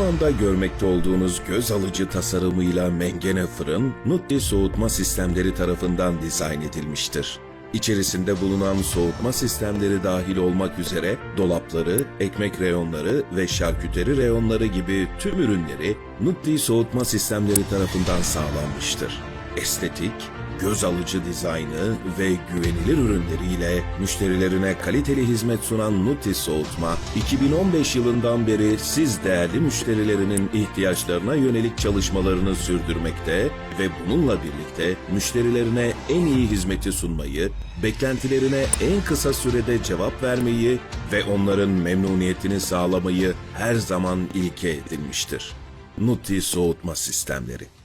anda görmekte olduğunuz göz alıcı tasarımıyla mengene fırın, Nutti soğutma sistemleri tarafından dizayn edilmiştir. İçerisinde bulunan soğutma sistemleri dahil olmak üzere dolapları, ekmek reyonları ve şarküteri reyonları gibi tüm ürünleri Nutti soğutma sistemleri tarafından sağlanmıştır. Estetik, göz alıcı dizaynı ve güvenilir ürünleriyle müşterilerine kaliteli hizmet sunan Nutis Soğutma, 2015 yılından beri siz değerli müşterilerinin ihtiyaçlarına yönelik çalışmalarını sürdürmekte ve bununla birlikte müşterilerine en iyi hizmeti sunmayı, beklentilerine en kısa sürede cevap vermeyi ve onların memnuniyetini sağlamayı her zaman ilke edinmiştir. Nutti Soğutma Sistemleri